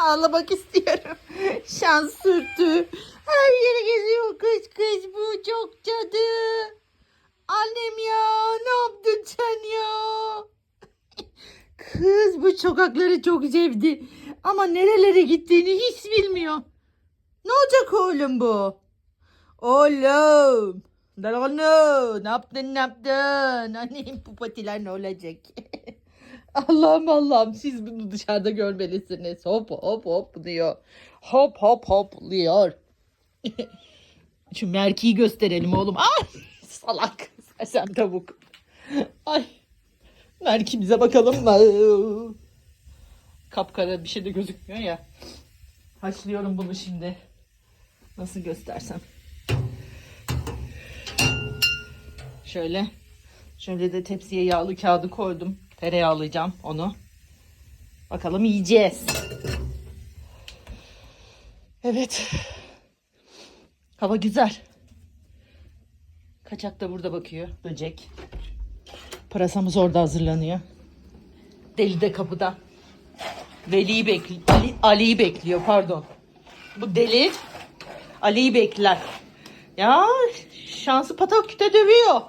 Ağlamak istiyorum. Şans sürtü. Her yere geziyor kız kız bu çok cadı. Annem ya ne yaptın sen ya? Kız bu sokakları çok sevdi. Ama nerelere gittiğini hiç bilmiyor. Ne olacak oğlum bu? Oğlum. Dalgonu. Ne yaptın ne yaptın? Annem bu patiler ne olacak? Allah'ım Allah'ım siz bunu dışarıda görmelisiniz. Hop hop hop diyor. Hop hop hop diyor. Şu merkiyi gösterelim oğlum. Ay salak. Sersem tavuk. Ay. Merkimize bakalım mı? Kapkara bir şey de gözükmüyor ya. Haşlıyorum bunu şimdi. Nasıl göstersem. Şöyle. Şöyle de tepsiye yağlı kağıdı koydum. Tereyağlayacağım onu. Bakalım yiyeceğiz. Evet. Hava güzel. Kaçak da burada bakıyor. Böcek. Pırasamız orada hazırlanıyor. Deli de kapıda. Veli'yi bekliyor. Ali, bekliyor pardon. Bu deli Ali'yi bekler. Ya şansı patak küte dövüyor.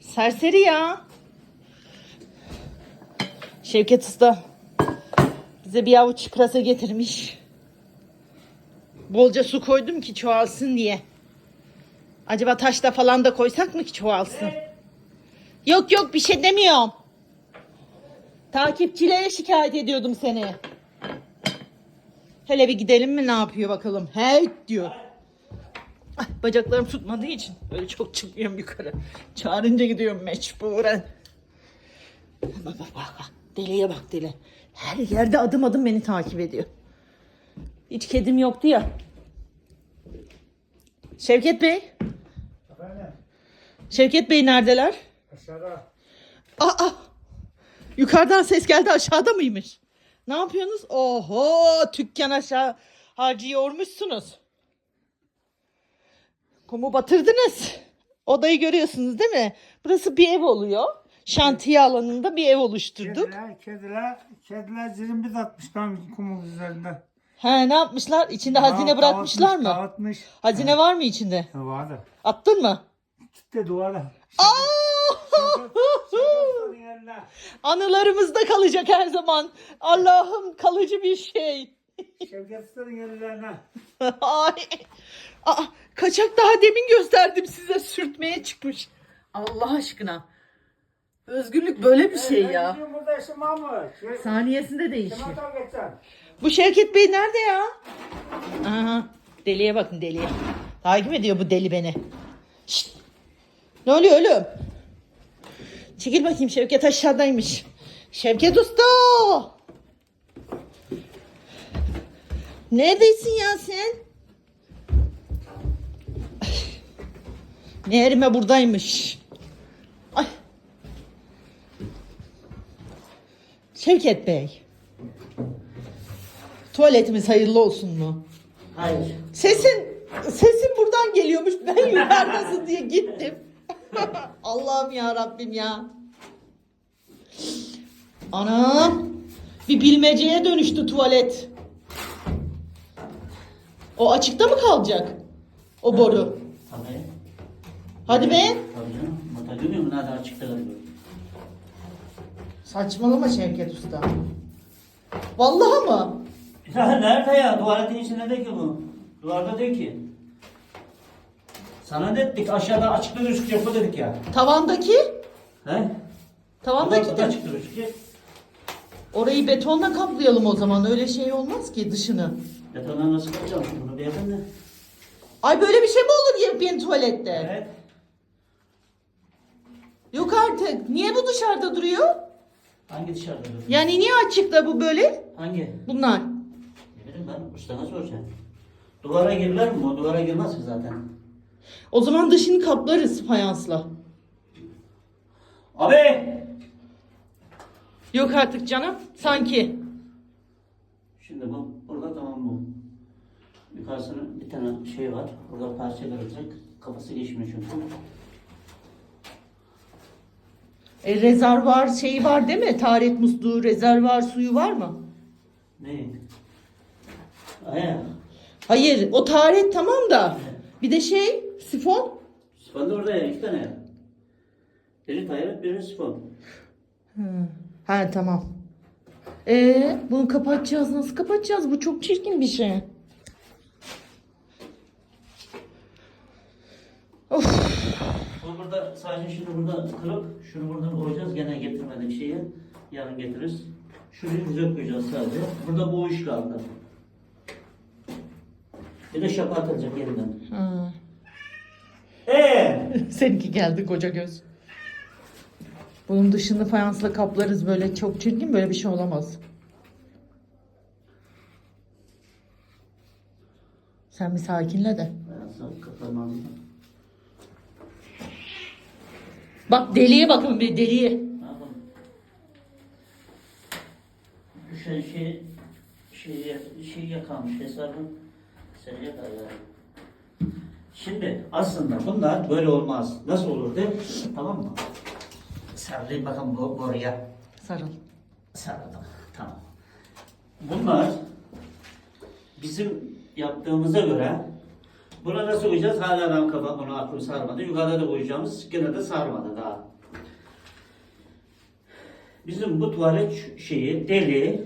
Serseri ya. Şevket Usta bize bir avuç pırasa getirmiş. Bolca su koydum ki çoğalsın diye. Acaba taşta falan da koysak mı ki çoğalsın? Yok yok bir şey demiyorum. Takipçilere şikayet ediyordum seni. Hele bir gidelim mi ne yapıyor bakalım. Hey diyor. Ay, bacaklarım tutmadığı için öyle çok çıkmıyorum yukarı. Çağırınca gidiyorum mecburen. Bak bak bak. Deliye bak deli. Her yerde adım adım beni takip ediyor. Hiç kedim yoktu ya. Şevket Bey. Efendim Şevket Bey neredeler? aşağıda Aa! Yukarıdan ses geldi aşağıda mıymış? Ne yapıyorsunuz? Oho! Tükkan aşağı harcıyormuşsunuz. Kumu batırdınız. Odayı görüyorsunuz değil mi? Burası bir ev oluyor. Şantiye alanında bir ev oluşturduk. kediler, kediler, kediler zirimbiz atmış ben kumun üzerinde. He ne yapmışlar? İçinde hazine Dağıt- bırakmışlar dağıtmış, mı? Dağıtmış. Hazine var mı içinde? Ha, vardı. Attın mı? Gitti duvara. Aa! Anılarımızda kalacak her zaman. Allah'ım kalıcı bir şey. Şevket'in yerlerine. Ay. Aa, kaçak daha demin gösterdim size sürtmeye çıkmış. Allah aşkına. Özgürlük böyle bir şey ya. Burada yaşamam mı? Şey, Saniyesinde değişiyor. Simata geçen. Bu Şevket Bey nerede ya? Aha, deliye bakın deliye. Takip ediyor bu deli beni. Şşt. Ne oluyor oğlum? Çekil bakayım Şevket aşağıdaymış. Şevket Usta! Neredesin ya sen? Meğerime buradaymış. Şevket Bey. Tuvaletimiz hayırlı olsun mu? Hayır. Sesin sesin buradan geliyormuş. Ben yukarıdasın diye gittim. Allah'ım ya Rabbim ya. Anam. Bir bilmeceye dönüştü tuvalet. O açıkta mı kalacak? O boru. Tabii. Hadi be. Tabii canım. Mata görmüyor musun? Nerede açıkta kalıyor. Saçmalama Şevket Usta. Vallahi mı? Ya nerede ya? Tuvaletin içinde değil ki bu. Duvarda değil ki. Sana dedik aşağıda açıkta gözükecek bu dedik ya. Tavandaki? He? Tavandaki de. açıkta gözükecek. Orayı betonla kaplayalım o zaman. Öyle şey olmaz ki dışını. Betondan nasıl kapacağım bunu beyefendi? Ay böyle bir şey mi olur yepyeni tuvalette? Evet. Yok artık. Niye bu dışarıda duruyor? Hangi dışarıda dursun? Yani niye açıkta bu böyle? Hangi? Bunlar. Ne bileyim ben ustana soracağım. Duvara girler mi? O duvara girmez ki zaten. O zaman dışını kaplarız fayansla. Abi! Yok artık canım. Sanki. Şimdi bu burada tamam bu. Yukarısının bir tane şey var. Burada parça kırılacak. Kafası geçmiyor çünkü. E, rezervuar şeyi var değil mi? Taharet musluğu, rezervuar suyu var mı? Ne? Aya. Hayır o taharet tamam da. Bir de şey sifon. Sifon da orada ya. iki tane. Biri tayyip, biri sifon. Ha tamam. Ee, bunu kapatacağız. Nasıl kapatacağız? Bu çok çirkin bir şey. Of. Bu burada sadece şunu burada kırıp şunu buradan koyacağız. Gene getirmedik şeyi. Yarın getiririz. Şurayı güzel koyacağız sadece. Burada bu iş kaldı. Bir de şapa atılacak yeniden. Ha. Eee! Seninki geldi koca göz. Bunun dışını fayansla kaplarız böyle çok çirkin böyle bir şey olamaz. Sen bir sakinle de. Ben sana kapanmam. Bak deliye bakın bir deliye. Düşen şey şey şey yakalmış hesabı sen yakar. Şimdi aslında bunlar böyle olmaz. Nasıl olurdu? Tamam mı? Sarılayım bakalım bu boruya. Sarıl. Sarıldım. Tamam. Bunlar bizim yaptığımıza göre buna nasıl koyacağız? Hala ben kafam onu aklım sarmadı. Yukarıda da koyacağımız gene de sarmadı daha. Bizim bu tuvalet şeyi, deliği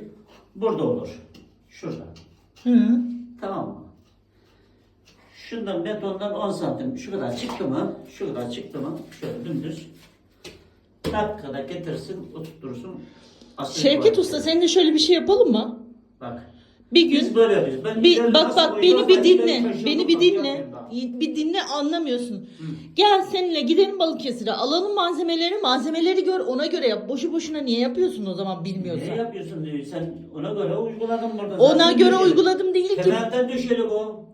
burada olur. Şurada. Hı. Tamam mı? Şundan betondan 10 santim şu kadar çıktı mı? Şu kadar çıktı mı? Şöyle dümdüz. Dakikada getirsin, oturtursun. Şevket. Usta seninle şöyle bir şey yapalım mı? Bak. Bir Biz gün böyle yapıyoruz. Ben bir bak bak beni bir dinle. Beni bir dinle. Bir dinle anlamıyorsun. Gel seninle gidelim Balıkesir'e. Alalım malzemeleri. Malzemeleri gör ona göre yap. Boşu boşuna niye yapıyorsun o zaman Ne bilmiyorsan. yapıyorsun diyor. Sen ona göre uyguladın burada. Ona Zaten göre düşelim. uyguladım değil ki. Temelden düşelim o.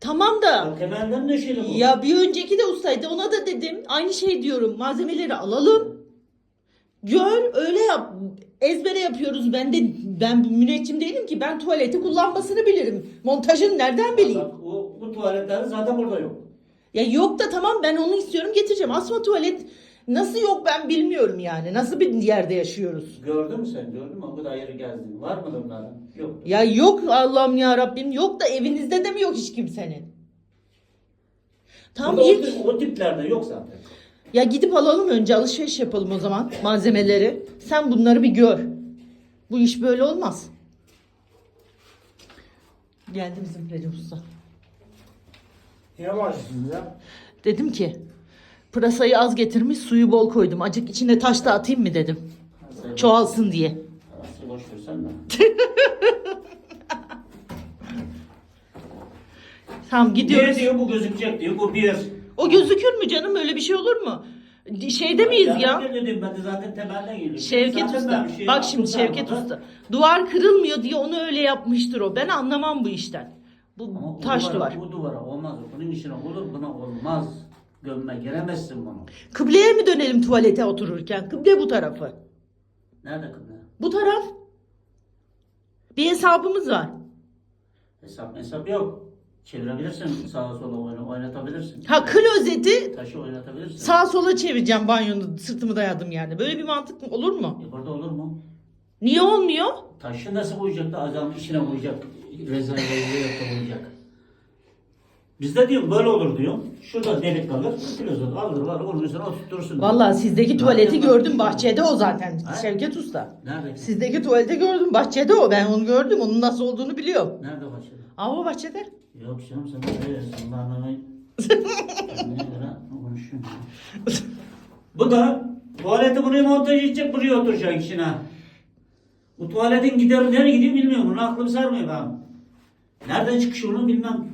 Tamam da Temelden düşelim o. ya bir önceki de ustaydı ona da dedim. Aynı şey diyorum. Malzemeleri alalım. Gör öyle yap. Ezbere yapıyoruz. Ben de ben müneccim değilim ki. Ben tuvaleti kullanmasını bilirim. Montajını nereden bileyim? Bak, o, bu tuvaletler zaten burada yok. Ya yok da tamam ben onu istiyorum getireceğim. Asma tuvalet nasıl yok ben bilmiyorum yani. Nasıl bir yerde yaşıyoruz? Gördün mü sen? Gördün mü? O kadar yeri gezdin. Var mı bunların? Yok. Ya yok Allah'ım ya Rabbim yok da evinizde de mi yok hiç kimsenin? Tam Burada ilk o, tip- o tiplerde yok zaten. Ya gidip alalım önce alışveriş yapalım o zaman malzemeleri. Sen bunları bir gör. Bu iş böyle olmaz. Geldi bizim Recep Usta. Yavaşsın ya. Dedim ki pırasayı az getirmiş suyu bol koydum. Acık içine taş da atayım mı dedim. Çoğalsın diye. Arası boş versen de. Tamam gidiyoruz. Ne diyor bu gözükecek diyor. Bu bir. O gözükür mü canım öyle bir şey olur mu? Şeyde miyiz ya? Ben de zaten temelden geliyorum. Şevket Zaten Usta. ben bir şey Bak şimdi yaptım Şevket zaten. Usta. Duvar kırılmıyor diye onu öyle yapmıştır o. Ben anlamam bu işten. Bu Ama o taş duvara, duvar. Bu duvara olmaz. Bunun içine olur buna olmaz. Gömme giremezsin bunu. Kıbleye mi dönelim tuvalete otururken? Kıble bu tarafı. Nerede kıble? Bu taraf. Bir hesabımız var. Hesap hesap yok. Çevirebilirsin sağa sola oyna, oynatabilirsin. Ha kıl özeti Taşı oynatabilirsin. sağa sola çevireceğim banyonu sırtımı dayadım yani. Böyle bir mantık olur mu? E burada olur mu? Niye olmuyor? Taşı nasıl koyacak da adam içine koyacak. Rezerveyle yapıp koyacak. Bizde diyor böyle olur diyor. Şurada delik kalır. Kilosu alır var onun üstüne oturtursun. Vallahi sizdeki tuvaleti gördüm bahçede o zaten Ha? Şevket Usta. Nerede? Sizdeki tuvaleti gördüm bahçede o. Ben onu gördüm. Onun nasıl olduğunu biliyorum. Nerede? Ama bahçede. Yok canım sen ne diyorsun? Ben göre konuşuyorum. Bu da tuvaleti buraya montaj edecek buraya oturacak işine. Bu tuvaletin gideri nereye gidiyor bilmiyorum. Bunu aklım sarmıyor ben. Nereden çıkışı onu bilmem.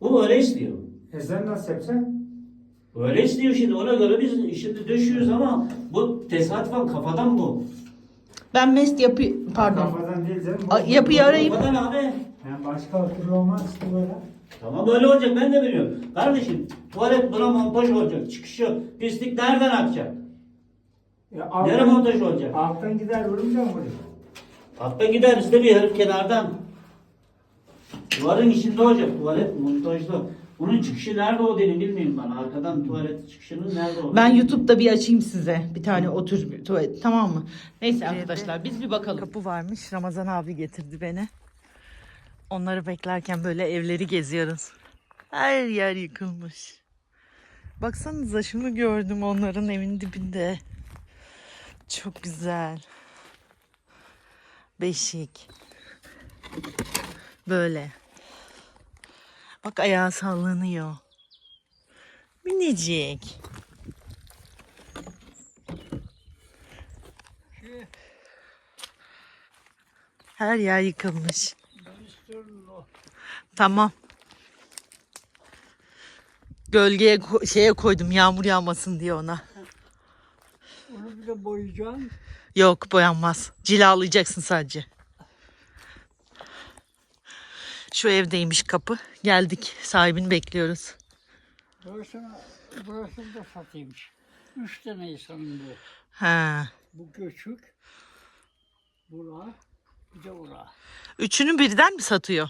Bu öyle istiyor. E sen nasıl yapacaksın? Öyle istiyor şimdi ona göre biz şimdi düşüyoruz ama bu tesadüfen kafadan bu. Ben mest yapı pardon. Kafadan değil canım. A- yapıyı arayayım. Kafadan abi. Yani başka türlü olmaz işte böyle. Tamam böyle olacak ben de biliyorum. Kardeşim tuvalet buna montaj olacak. Çıkışı pislik nereden akacak? Ya Nereye alttan, montaj olacak? alttan gider vurunca mı buraya? Altta gider bizde bir herif kenardan. Duvarın içinde olacak tuvalet montajlı. Bunun çıkışı nerede o dedim bilmiyorum ben. Arkadan tuvalet çıkışının nerede o? Ben YouTube'da bir açayım size. Bir tane o tür bir tuvalet tamam mı? Neyse arkadaşlar biz bir bakalım. Kapı varmış. Ramazan abi getirdi beni. Onları beklerken böyle evleri geziyoruz. Her yer yıkılmış. Baksanıza şunu gördüm onların evin dibinde. Çok güzel. Beşik. Böyle. Bak ayağı sallanıyor. Minicik. Her yer yıkılmış. Tamam. Gölgeye şeye koydum yağmur yağmasın diye ona. Onu bile boyayacaksın. Yok boyanmaz. Cilalayacaksın sadece. Şu evdeymiş kapı. Geldik. Sahibini bekliyoruz. Burasını, burasını da sataymış. Üç tane insanın bu. Ha. Bu göçük. Bura. Bir de bura. Üçünü birden mi satıyor?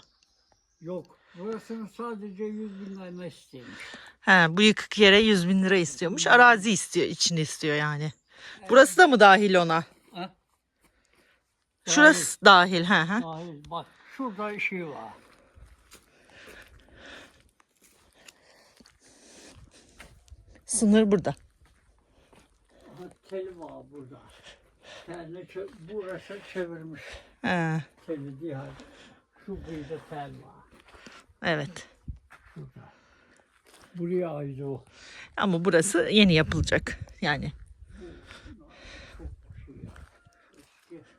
Yok. Burasını sadece 100 bin lira istemiş. Ha, bu yıkık yere 100 bin lira istiyormuş. Arazi istiyor, içini istiyor yani. Burası da mı dahil ona? Ha? Şurası dahil. Ha, ha. Dahil. Bak şurada şey var. Sınır burada. Teli var burada. Yani burası çevirmiş. Ha, Teli diye. Şu kıyıda tel var. evet. Şurada. Buraya ait o. Ama burası yeni yapılacak. Yani.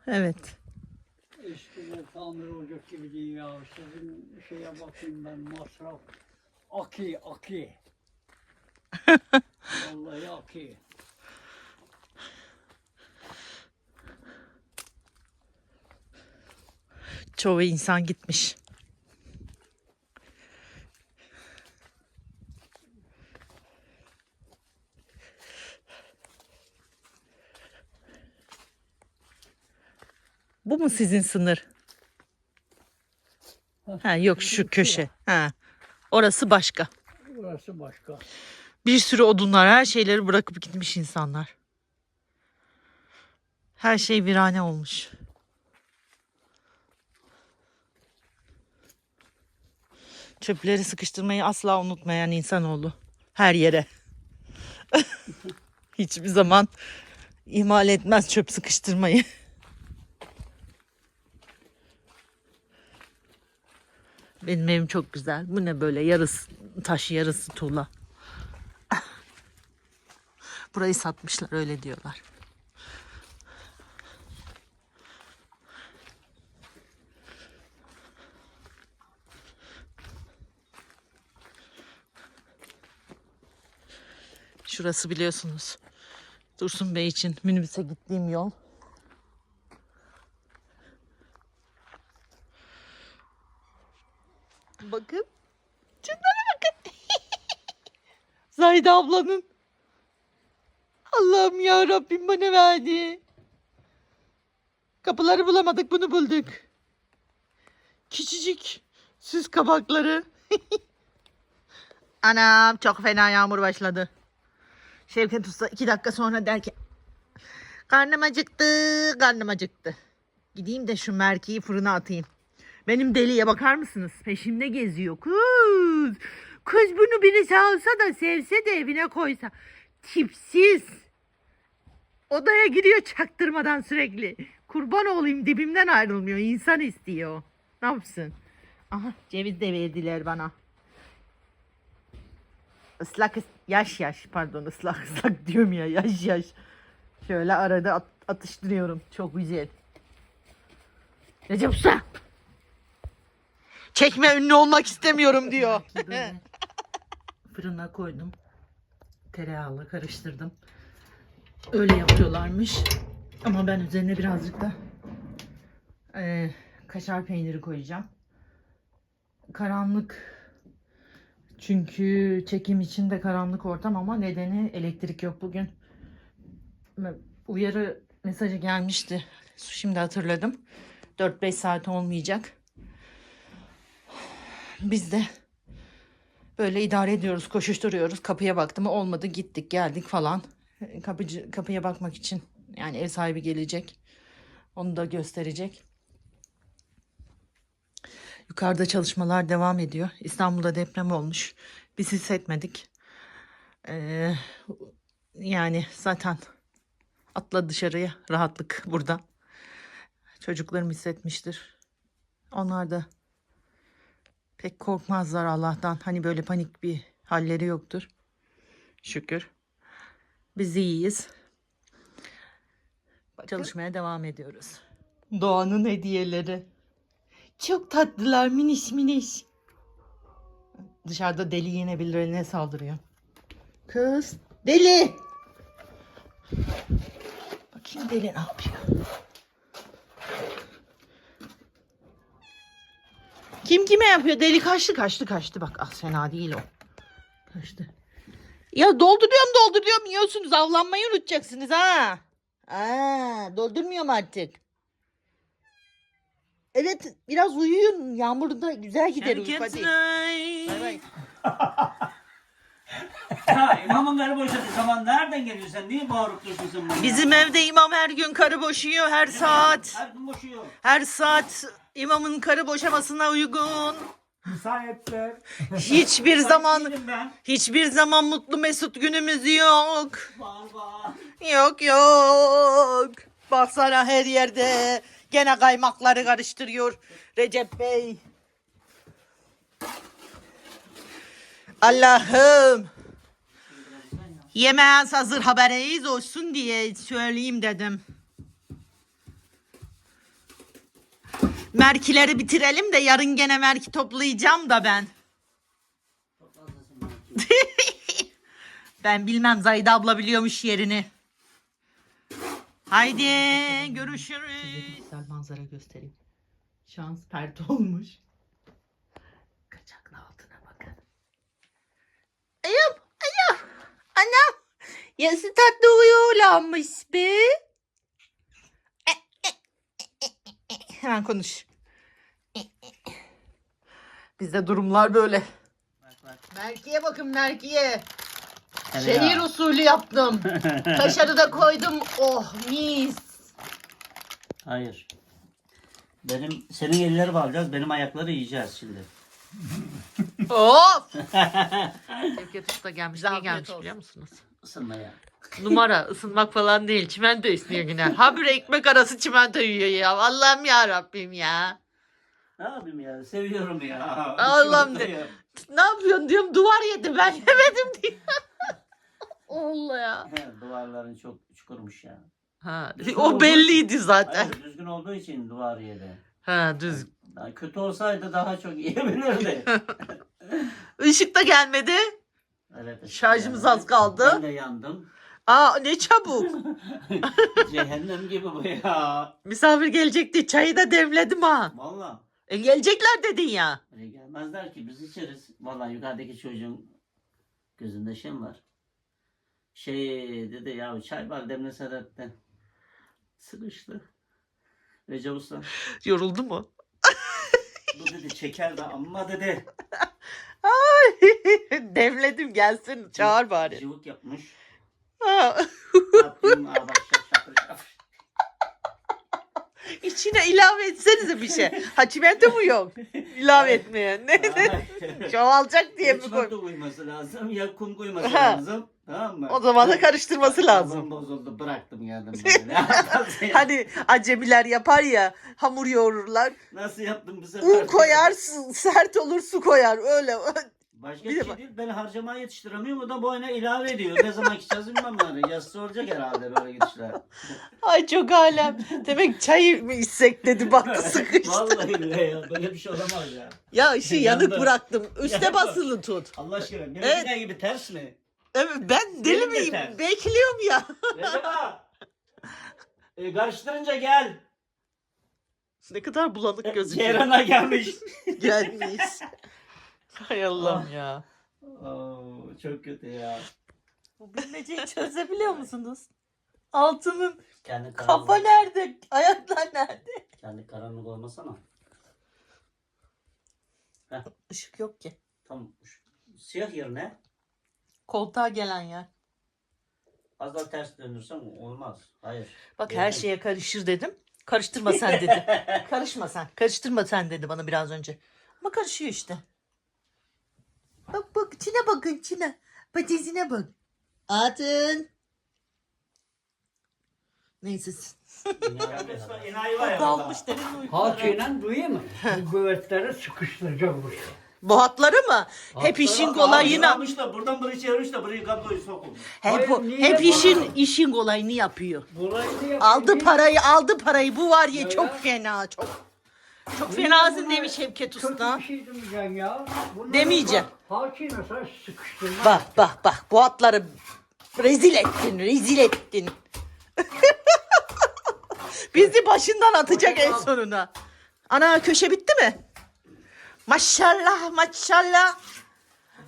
Evet. Eskiden tamir olacak gibi değil ya. Sizin şeye bakayım ben masraf. Aki, aki. Vallahi aki. Çoğu insan gitmiş. Bu mu sizin sınır? Ha yok şu köşe. Ha. Orası başka. Burası başka. Bir sürü odunlar, her şeyleri bırakıp gitmiş insanlar. Her şey virane olmuş. Çöpleri sıkıştırmayı asla unutmayan insanoğlu. Her yere. Hiçbir zaman ihmal etmez çöp sıkıştırmayı. Benim evim çok güzel. Bu ne böyle yarısı taş yarısı tuğla. Burayı satmışlar öyle diyorlar. Şurası biliyorsunuz. Dursun Bey için minibüse gittiğim yol. Bakın. Şunlara bakın. Zahide ablanın. Allah'ım ya Rabbim bana verdi. Kapıları bulamadık bunu bulduk. Küçücük süs kabakları. Anam çok fena yağmur başladı. Şevket Usta iki dakika sonra der ki karnım acıktı karnım acıktı. Gideyim de şu merkeği fırına atayım. Benim deliye bakar mısınız? Peşimde geziyor. Kız. Kız bunu birisi alsa da sevse de evine koysa. Tipsiz. Odaya giriyor çaktırmadan sürekli. Kurban olayım dibimden ayrılmıyor. İnsan istiyor. Ne yapsın? Aha ceviz de verdiler bana. Islak yaş yaş pardon ıslak ıslak diyorum ya yaş yaş. Şöyle arada at- atıştırıyorum. Çok güzel. Recep Usta. Çekme ünlü olmak istemiyorum diyor. Fırına koydum. Tereyağla karıştırdım. Öyle yapıyorlarmış. Ama ben üzerine birazcık da eee, kaşar peyniri koyacağım. Karanlık çünkü çekim için de karanlık ortam ama nedeni elektrik yok bugün. Uyarı mesajı gelmişti. Şimdi hatırladım. 4-5 saat olmayacak. Biz de Böyle idare ediyoruz, koşuşturuyoruz. Kapıya baktım olmadı gittik geldik falan. Kapıcı, kapıya bakmak için yani ev sahibi gelecek. Onu da gösterecek. Yukarıda çalışmalar devam ediyor. İstanbul'da deprem olmuş. Biz hissetmedik. Ee, yani zaten atla dışarıya rahatlık burada. Çocuklarım hissetmiştir. Onlar da pek korkmazlar Allah'tan. Hani böyle panik bir halleri yoktur. Şükür. Biz iyiyiz. Çalışmaya devam ediyoruz. Doğanın hediyeleri. Çok tatlılar miniş miniş. Dışarıda deli yine birilerine saldırıyor. Kız deli. Bakayım deli ne yapıyor. Kim kime yapıyor? Deli kaçtı kaçtı kaçtı. Bak az fena değil o. Kaçtı. Ya dolduruyorum dolduruyorum yiyorsunuz. Avlanmayı unutacaksınız ha. Aa, doldurmuyorum artık. Evet biraz uyuyun. Yağmurda güzel gider uyku hadi. Bay bay. Ya imamın karı boşadı zaman nereden geliyorsun sen? Niye bağırıp dursun bana? Bizim evde imam her gün karı boşuyor her saat. Her gün boşuyor. Her saat imamın karı boşamasına uygun. Müsaitler. Hiçbir zaman Değilim ben. hiçbir zaman mutlu mesut günümüz yok. Bağır. Yok yok. Baksana her yerde gene kaymakları karıştırıyor Recep Bey. Allah'ım. Yemeğiniz hazır haberiniz olsun diye söyleyeyim dedim. Merkileri bitirelim de yarın gene merki toplayacağım da ben. Ben bilmem Zahide abla biliyormuş yerini. Haydi görüşürüz. Güzel manzara göstereyim. Şans pert olmuş. Kaçaklı altına bakın. Ayım, ayım. Anam. Yası tatlı uyuyorlarmış be. Hemen konuş. Bizde durumlar böyle. Bak bak. Merkiye bakın Merkiye. Şehir usulü yaptım. Kaşarı da koydum. Oh mis. Hayır. Benim senin elleri bağlayacağız, benim ayakları yiyeceğiz şimdi. Of. Şevket Usta gelmiş. Niye gelmiş biliyor musunuz? Isınmaya. Numara ısınmak falan değil. Çimento istiyor yine. Habire ekmek arası çimento yiyor ya. Allah'ım ya Rabbim ya. Ne yapayım ya? Seviyorum ya. Allah'ım de- Ya. Ne yapıyorsun diyorum duvar yedi ben yemedim diyor. Allah ya. He, Duvarların çok çukurmuş ya. Ha, o belliydi zaten. Hayır, düzgün olduğu için duvar yedi. Ha düz. Daha kötü olsaydı daha çok yiyebilirdi. Işık da gelmedi. evet, Şarjımız yani. az kaldı. Ben de yandım. Aa ne çabuk. Cehennem gibi bu ya. Misafir gelecekti. Çayı da demledim ha. Valla. E, gelecekler dedin ya. Öyle gelmezler ki biz içeriz. Valla yukarıdaki çocuğun gözünde şey var? Şey dedi ya çay var demleseler de. Sıkıştı. Recep Usta. Yoruldu mu? Bu dedi çeker de amma dedi. Demledim gelsin çağır bari. Cıvık yapmış. Ha. Ne yapayım? Aa, bak şap şapır şapır. İçine ilave etsenize bir şey. Ha çimento mu yok? İlave etmeye. Ne. Çoğalacak diye mi koy? çimento koyması lazım ya kum koyması Ha. lazım. Tamam mı? O zaman da karıştırması lazım. Kafam bozuldu bıraktım geldim böyle. Hani acemiler yapar ya hamur yoğururlar. Nasıl yaptım bu sefer? Un koyar su- sert olur su koyar öyle. Başka Bir şey bak- değil. Ben harcamaya yetiştiremiyorum. O da boyuna ilave ediyor. Ne zaman gideceğiz bilmem yani. Yazısı olacak herhalde böyle gidişler. Ay çok alem. Demek çay mı içsek dedi baktı sıkıştı. Vallahi bile ya. Böyle bir şey olamaz ya. Ya ışığı yanık Yandı. bıraktım. Üste Yandı. basılı tut. Allah aşkına. Benim Evet. evet. gibi ters mi? Evet ben deli Benim de miyim? ters. Bekliyorum ya. Recep ağa. E, karıştırınca gel. Ne kadar bulanık gözüküyor. Ceyran'a gelmiş. Gelmiş. Hay Allah'ım ya. Oo, çok kötü ya. Bu bilmeceyi çözebiliyor musunuz? Altının Kendi kafa nerede? Ayaklar nerede? kendi karanlık olmasana. Işık yok ki. Tam Siyah yerine Koltuğa gelen yer. az daha ters dönürsen olmaz. Hayır. Bak her Gerçek. şeye karışır dedim. Karıştırma sen dedi. Karışma sen. Karıştırma sen dedi bana biraz önce. Ama karışıyor işte. Bak bak Çin'e bakın Çin'e. Patatesine bak. Atın. Neyse. İnayi var ya. Dalmış derin uykulara. Hakiyle duyuyor mu? Bu güvetleri sıkıştıracakmış. Bu hatları mı? Hep işin kolayını. Almış da buradan buraya çevirmiş de burayı kabloyu sokulmuş. Hep, Hayır, niye hep bu- işin işin kolayını yapıyor. Burayı da yapıyor. Aldı parayı aldı parayı bu var ya Ya çok ya. fena çok. Çok fenasın demiş Şevket Kötü Usta. bir şey demeyeceksin ya. Bunları Demeyeceğim. bak, sıkıştırma. Bak bak bak bu atları rezil ettin rezil ettin. Bizi başından atacak en sonuna. Ana köşe bitti mi? Maşallah maşallah.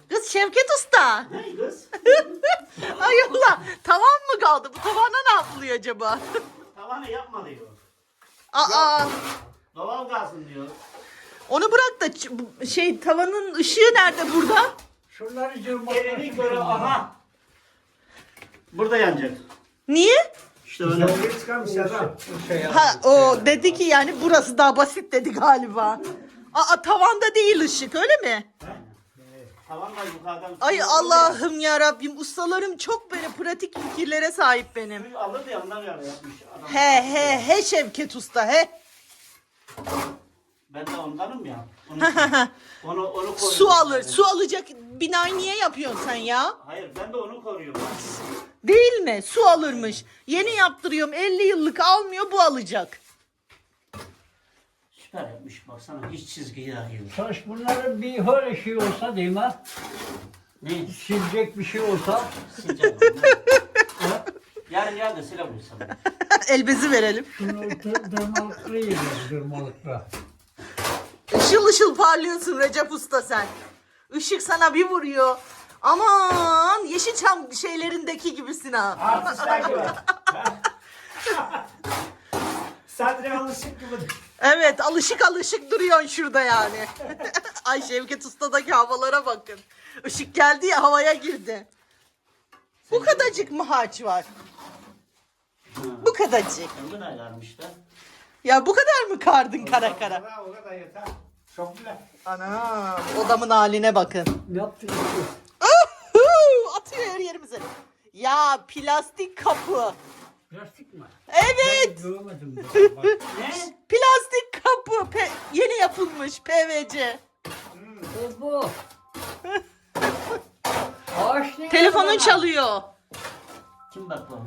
Kız Şevket Usta. Ne kız? Ay Allah tavan mı kaldı? Bu tavana ne yapılıyor acaba? Tavanı yapma diyor. Aa Doğal kalsın diyor. onu bırak da ç- şey tavanın ışığı nerede burada? Şunları cırmak. Göre aha. Burada yanacak. Niye? İşte öyle. Ha o dedi ki yani burası daha basit dedi galiba. Aa tavanda değil ışık öyle mi? Tavan var yukarıdan. Ay Allah'ım ya Rabbim ustalarım çok böyle pratik fikirlere sahip benim. Suyu alır da yanlar yani yapmış adam. He he he Şevket Usta he. Ben de ondanım ya. Onu, onu, onu koruyorum. Su alır. Su alacak binayı niye yapıyorsun sen ya? Hayır ben de onu koruyorum. Değil mi? Su alırmış. Yeni yaptırıyorum 50 yıllık almıyor bu alacak. Süper yapmış baksana hiç çizgi dahi yok. Saç bunların bir öyle şey olsa değil mi? Ne? Silecek bir şey olsa. Sileceğim. Ha? Yarın gel de sile bulsam. Elbezi verelim. Şunu dırmalıklı yiyeceğiz dırmalıkla. Işıl ışıl parlıyorsun Recep Usta sen. Işık sana bir vuruyor. Aman Yeşilçam şeylerindeki gibisin ha. Artistler gibi. Sadri alışık gibi. Evet alışık alışık duruyorsun şurada yani. Ay Şevket Usta'daki havalara bakın. Işık geldi ya havaya girdi. Bu kadarcık mı harç var? Bu kadarcık. Ne kadar de. Ya bu kadar mı kardın kara kara? O kadar yeter. Çok güzel. Ana odamın haline bakın. Ne yaptık? Ahu! Atıyor her yerimize. Ya plastik kapı. Plastik mi? Evet Görmedim. daha, bak. Ne? plastik kapı. Pe- yeni yapılmış PVC. O bu. Ağaç ne? Telefonun çalıyor. Kim bak bu?